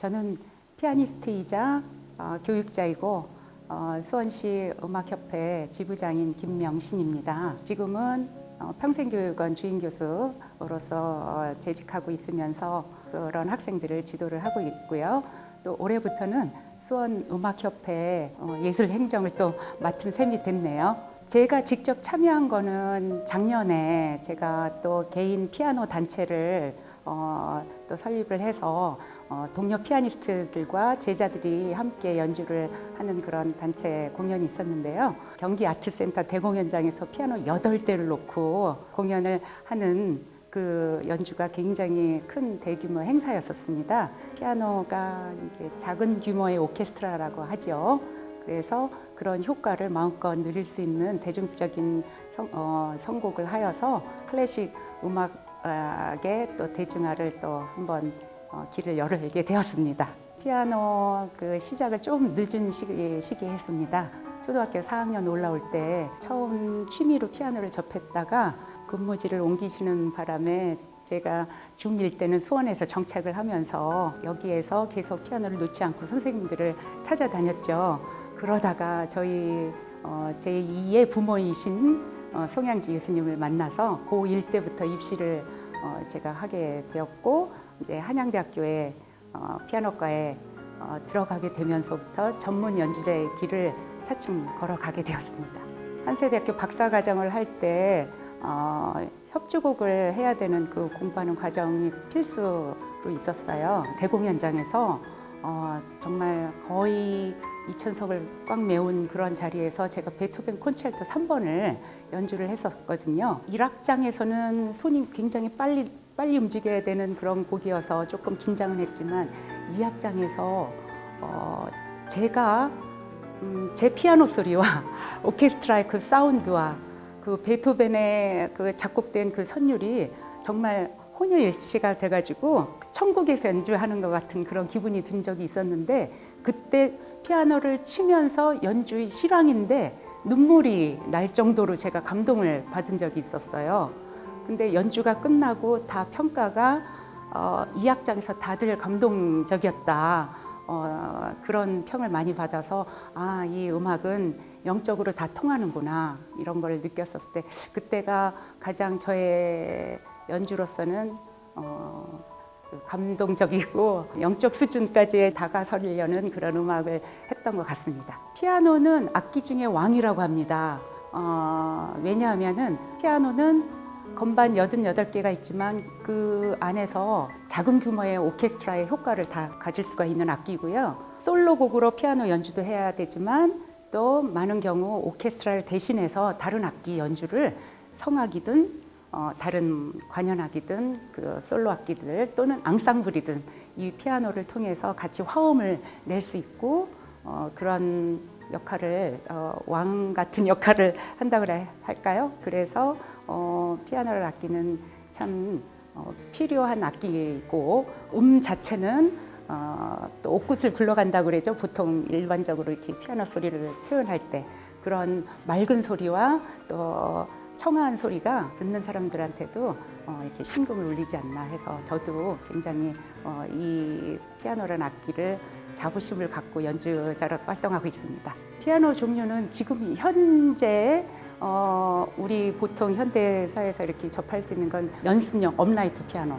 저는 피아니스트이자 어, 교육자이고 어, 수원시 음악협회 지부장인 김명신입니다. 지금은 어, 평생교육원 주임교수로서 어, 재직하고 있으면서 그런 학생들을 지도를 하고 있고요. 또 올해부터는 수원 음악협회 어, 예술행정을 또 맡은 셈이 됐네요. 제가 직접 참여한 거는 작년에 제가 또 개인 피아노 단체를 어, 또 설립을 해서 어, 동료 피아니스트들과 제자들이 함께 연주를 하는 그런 단체 공연이 있었는데요. 경기 아트센터 대공연장에서 피아노 여덟 대를 놓고 공연을 하는 그 연주가 굉장히 큰 대규모 행사였었습니다. 피아노가 이제 작은 규모의 오케스트라라고 하죠. 그래서 그런 효과를 마음껏 누릴 수 있는 대중적인 성, 어, 선곡을 하여서 클래식 음악의 또 대중화를 또 한번 어, 길을 열게 되었습니다. 피아노 그 시작을 좀 늦은 시기, 시기에 했습니다. 초등학교 4학년 올라올 때 처음 취미로 피아노를 접했다가 근무지를 옮기시는 바람에 제가 중1 때는 수원에서 정착을 하면서 여기에서 계속 피아노를 놓지 않고 선생님들을 찾아다녔죠. 그러다가 저희 어, 제2의 부모이신 어, 송양지 교수님을 만나서 고1 때부터 입시를 어, 제가 하게 되었고 이제 한양대학교에 어, 피아노과에 어, 들어가게 되면서부터 전문 연주자의 길을 차츰 걸어가게 되었습니다. 한세대학교 박사과정을 할때 어, 협주곡을 해야 되는 그 공부하는 과정이 필수로 있었어요. 대공연장에서 어, 정말 거의 2천석을 꽉 메운 그런 자리에서 제가 베토벤 콘체르토 3번을 연주를 했었거든요. 1악장에서는 손이 굉장히 빨리 빨리 움직여야 되는 그런 곡이어서 조금 긴장은 했지만 2악장에서 어, 제가 음, 제 피아노 소리와 오케스트라의 그 사운드와 그 베토벤의 그 작곡된 그 선율이 정말 혼혈일치가 돼가지고 천국에서 연주하는 것 같은 그런 기분이 든 적이 있었는데 그때 피아노를 치면서 연주의 실황인데 눈물이 날 정도로 제가 감동을 받은 적이 있었어요. 근데 연주가 끝나고 다 평가가 어, 이 악장에서 다들 감동적이었다. 어, 그런 평을 많이 받아서 아, 이 음악은 영적으로 다 통하는구나. 이런 걸 느꼈었을 때 그때가 가장 저의 연주로서는 어, 그 감동적이고 영적 수준까지 다가서려는 그런 음악을 했던 것 같습니다. 피아노는 악기 중에 왕이라고 합니다. 어, 왜냐하면은 피아노는 건반 88개가 있지만 그 안에서 작은 규모의 오케스트라의 효과를 다 가질 수가 있는 악기고요. 솔로곡으로 피아노 연주도 해야 되지만 또 많은 경우 오케스트라를 대신해서 다른 악기 연주를 성악이든 어, 다른 관현악이든 그 솔로 악기들 또는 앙상블이든 이 피아노를 통해서 같이 화음을 낼 수 있고 어, 그런 역할을 어, 왕 같은 역할을 한다 그래 할까요? 그래서 어, 피아노를 아끼는 참 어, 필요한 악기이고 음 자체는 어, 또 옥굿을 굴러간다고 그러죠. 보통 일반적으로 이렇게 피아노 소리를 표현할 때 그런 맑은 소리와 또 청아한 소리가 듣는 사람들한테도 어, 이렇게 심금을 울리지 않나 해서 저도 굉장히 어, 이 피아노라는 악기를 자부심을 갖고 연주자로서 활동하고 있습니다. 피아노 종류는 지금 현재 어, 우리 보통 현대 사회에서 이렇게 접할 수 있는 건 연습용 업라이트 피아노.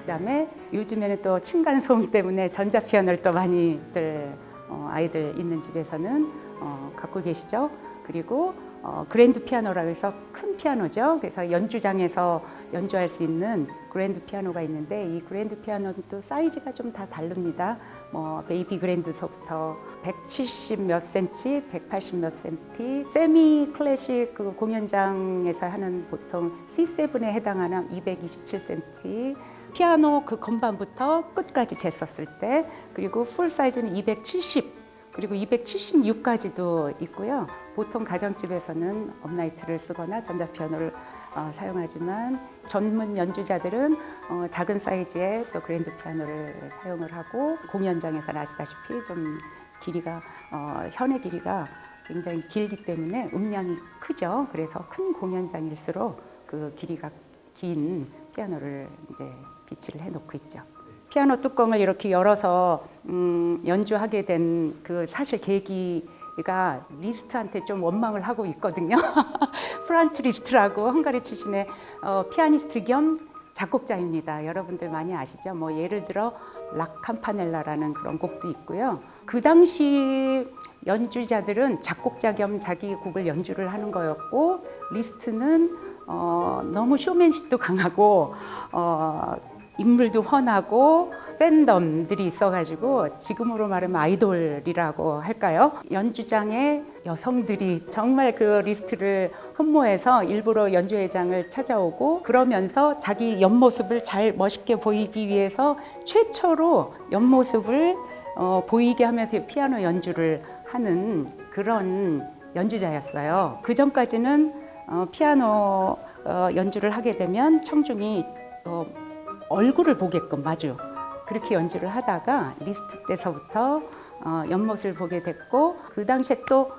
그다음에 요즘에는 또 층간 소음 때문에 전자 피아노를 또 많이들 어, 아이들 있는 집에서는 어, 갖고 계시죠. 그리고 어, 그랜드 피아노라고 해서 큰 피아노죠. 그래서 연주장에서 연주할 수 있는 그랜드 피아노가 있는데 이 그랜드 피아노는 또 사이즈가 좀 다 다릅니다. 뭐 베이비 그랜드서부터 170 몇 센치, 180 몇 센티, 세미 클래식 그 공연장에서 하는 보통 C7에 해당하는 227 센티, 피아노 그 건반부터 끝까지 쟀었을 때 그리고 풀 사이즈는 270 그리고 276까지도 있고요. 보통 가정집에서는 업라이트를 쓰거나 전자피아노를 어, 사용하지만 전문 연주자들은 어, 작은 사이즈의 또 그랜드 피아노를 사용을 하고 공연장에서는 아시다시피 좀 길이가 어, 현의 길이가 굉장히 길기 때문에 음량이 크죠. 그래서 큰 공연장일수록 그 길이가 긴 피아노를 이제 비치를 해놓고 있죠. 피아노 뚜껑을 이렇게 열어서 음, 연주하게 된 그 사실 계기가 리스트한테 좀 원망을 하고 있거든요. 프란츠 리스트라고 헝가리 출신의 어, 피아니스트 겸 작곡자입니다. 여러분들 많이 아시죠? 뭐 예를 들어 락캄파넬라라는 그런 곡도 있고요. 그 당시 연주자들은 작곡자 겸 자기 곡을 연주를 하는 거였고 리스트는 어, 너무 쇼맨십도 강하고 어, 인물도 훤하고 팬덤들이 있어가지고 지금으로 말하면 아이돌이라고 할까요? 연주장에 여성들이 정말 그 리스트를 흠모해서 일부러 연주회장을 찾아오고 그러면서 자기 옆모습을 잘 멋있게 보이기 위해서 최초로 옆모습을 어, 보이게 하면서 피아노 연주를 하는 그런 연주자였어요. 그 전까지는 어, 피아노 어, 연주를 하게 되면 청중이 어, 얼굴을 보게끔 마주 그렇게 연주를 하다가 리스트 때서부터 어, 연못을 보게 됐고 그 당시에 또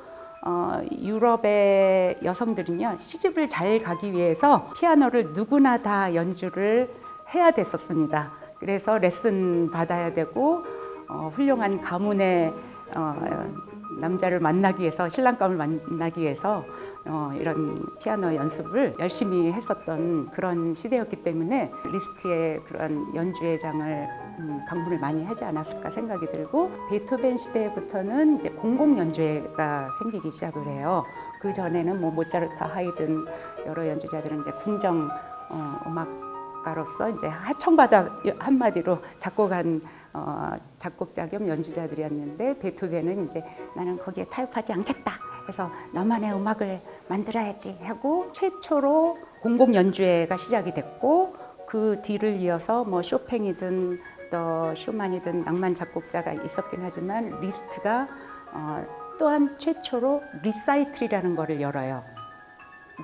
어, 유럽의 여성들은요 시집을 잘 가기 위해서 피아노를 누구나 다 연주를 해야 됐었습니다. 그래서 레슨 받아야 되고 어, 훌륭한 가문의 어, 남자를 만나기 위해서 신랑감을 만나기 위해서 어, 이런 피아노 연습을 열심히 했었던 그런 시대였기 때문에 리스트의 그런 연주회 장을 음, 방문을 많이 하지 않았을까 생각이 들고 베토벤 시대부터는 이제 공공 연주회가 생기기 시작을 해요. 그 전에는 뭐 모차르트, 하이든 여러 연주자들은 이제 궁정 어, 음악가로서 이제 하청받아 한마디로 작곡한 어, 작곡자 겸 연주자들이었는데 베토벤은 이제 나는 거기에 타협하지 않겠다. 해서 나만의 음악을 만들어야지 하고 최초로 공공 연주회가 시작이 됐고 그 뒤를 이어서 뭐 쇼팽이든 또 슈만이든 낭만 작곡자가 있었긴 하지만 리스트가 어, 또한 최초로 리사이틀이라는 거를 열어요.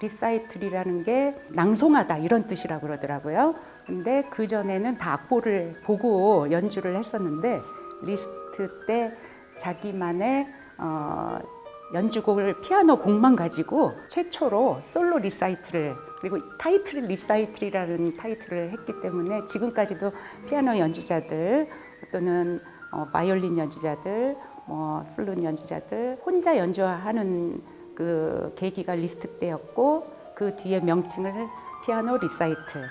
리사이틀이라는 게 낭송하다 이런 뜻이라고 그러더라고요. 근데 그 전에는 다 악보를 보고 연주를 했었는데 리스트 때 자기만의 어, 연주곡을 피아노 곡만 가지고 최초로 솔로 리사이트를 그리고 타이틀을 리사이틀이라는 타이틀을 했기 때문에 지금까지도 피아노 연주자들 또는 어, 바이올린 연주자들 뭐 플룻 연주자들 혼자 연주하는 그 계기가 리스트 때였고 그 뒤에 명칭을 피아노 리사이틀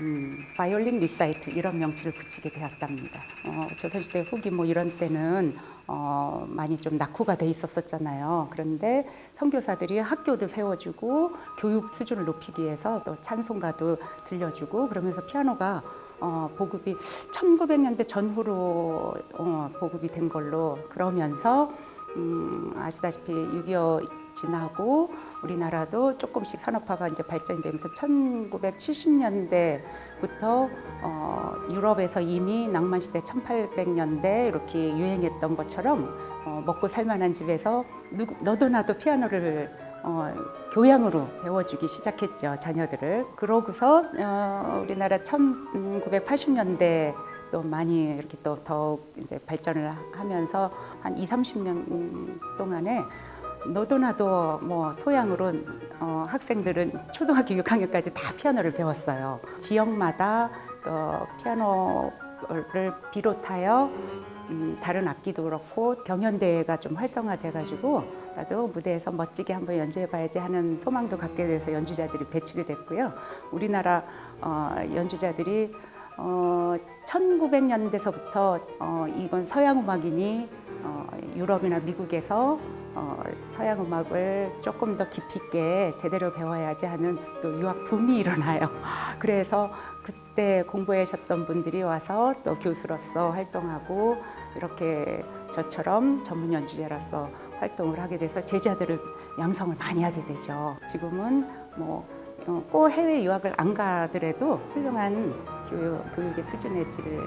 음, 바이올린 리사이트 이런 명칭을 붙이게 되었답니다. 어, 조선시대 후기 뭐 이런 때는 어, 많이 좀 낙후가 돼 있었었잖아요. 그런데 선교사들이 학교도 세워주고 교육 수준을 높이기 위해서 또 찬송가도 들려주고 그러면서 피아노가 어, 보급이 1900년대 전후로 어, 보급이 된 걸로 그러면서 음, 아시다시피 6.25 지나고 우리나라도 조금씩 산업화가 이제 발전이 되면서 1970년대부터 어, 유럽에서 이미 낭만 시대 1800년대 이렇게 유행했던 것처럼 어, 먹고 살만한 집에서 누구, 너도 나도 피아노를 어, 교양으로 배워주기 시작했죠 자녀들을. 그러고서 어, 우리나라 1980년대 또 많이 이렇게 또 더욱 이제 발전을 하면서 한 2, 30년 동안에 너도 나도 뭐 소양으로 어, 학생들은 초등학교 6학년까지 다 피아노를 배웠어요. 지역마다 또 피아노를 비롯하여 음, 다른 악기도 그렇고 경연대회가 좀 활성화돼가지고 나도 무대에서 멋지게 한번 연주해봐야지 하는 소망도 갖게 돼서 연주자들이 배출이 됐고요. 우리나라 어, 연주자들이 어, 1900년대서부터 어, 이건 서양 음악이니 어, 유럽이나 미국에서 어, 서양 음악을 조금 더 깊이 있게 제대로 배워야지 하는 또 유학 붐이 일어나요. 그래서 그때 공부하셨던 분들이 와서 또 교수로서 활동하고 이렇게 저처럼 전문 연주자로서 활동을 하게 돼서 제자들을 양성을 많이 하게 되죠. 지금은 뭐 어, 꼭 해외 유학을 안 가더라도 훌륭한 교육, 교육의 수준의 질을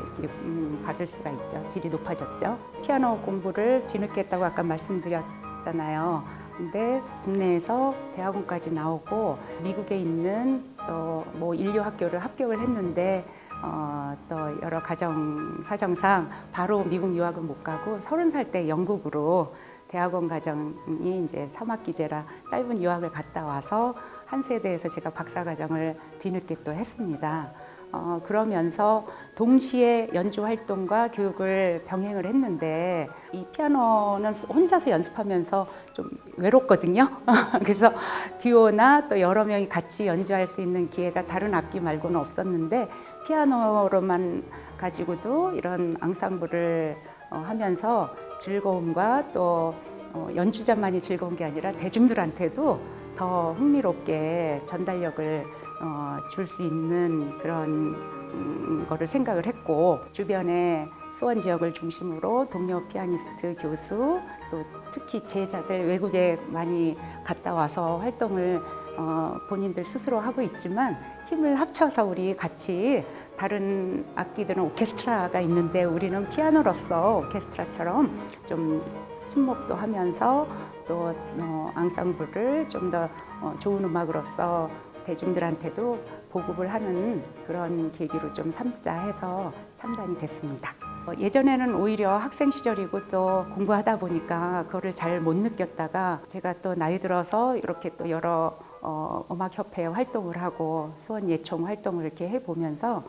음, 받을 수가 있죠. 질이 높아졌죠. 피아노 공부를 뒤늦게 했다고 아까 말씀드렸 잖아요. 근데 국내에서 대학원까지 나오고 미국에 있는 또 뭐 인류 학교를 합격을 했는데 어, 또 여러 가정 사정상 바로 미국 유학은 못 가고 서른 살 때 영국으로 대학원 과정이 이제 3학기제라 짧은 유학을 갔다 와서 한 세대에서 제가 박사 과정을 뒤늦게 또 했습니다. 어, 그러면서 동시에 연주 활동과 교육을 병행을 했는데 이 피아노는 혼자서 연습하면서 좀 외롭거든요. 그래서 듀오나 또 여러 명이 같이 연주할 수 있는 기회가 다른 악기 말고는 없었는데 피아노로만 가지고도 이런 앙상블을 어, 하면서 즐거움과 또 어, 연주자만이 즐거운 게 아니라 대중들한테도 더 흥미롭게 전달력을 어, 줄 수 있는 그런 음, 거를 생각을 했고 주변에 수원 지역을 중심으로 동료 피아니스트 교수 또 특히 제자들 외국에 많이 갔다 와서 활동을 어, 본인들 스스로 하고 있지만 힘을 합쳐서 우리 같이 다른 악기들은 오케스트라가 있는데 우리는 피아노로서 오케스트라처럼 좀 친목도 하면서 또 어, 앙상블을 좀더 어, 좋은 음악으로서 대중들한테도 보급을 하는 그런 계기로 좀 삼자 해서 참단이 됐습니다. 어, 예전에는 오히려 학생 시절이고 또 공부하다 보니까 그거를 잘 못 느꼈다가 제가 또 나이 들어서 이렇게 또 여러 어, 음악협회 활동을 하고 수원 예총 활동을 이렇게 해보면서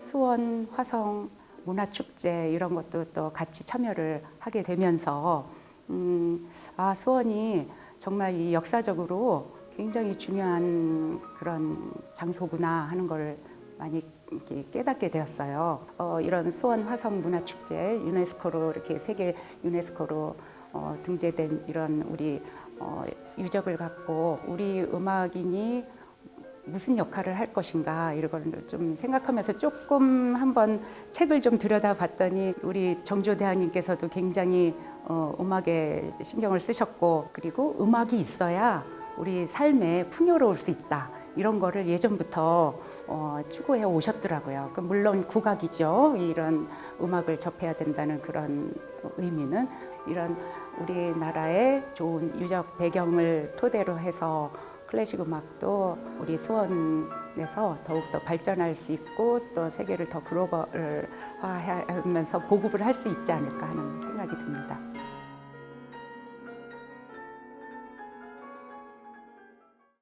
수원 화성 문화축제 이런 것도 또 같이 참여를 하게 되면서 음, 아 수원이 정말 이 역사적으로 굉장히 중요한 그런 장소구나 하는 걸 많이 깨닫게 되었어요. 어, 이런 수원 화성 문화축제 유네스코로 이렇게 세계 유네스코로 어, 등재된 이런 우리 어, 유적을 갖고 우리 음악인이 무슨 역할을 할 것인가 이런 걸 좀 생각하면서 조금 한번 책을 좀 들여다봤더니 우리 정조 대왕님께서도 굉장히 어, 음악에 신경을 쓰셨고 그리고 음악이 있어야 우리 삶에 풍요로울 수 있다 이런 거를 예전부터 어, 추구해 오셨더라고요. 그 물론 국악이죠. 이런 음악을 접해야 된다는 그런 의미는 이런 우리나라의 좋은 유적 배경을 토대로 해서 클래식 음악도 우리 수원에서 더욱더 발전할 수 있고 또 세계를 더 글로벌화하면서 보급을 할 수 있지 않을까 하는 생각이 듭니다.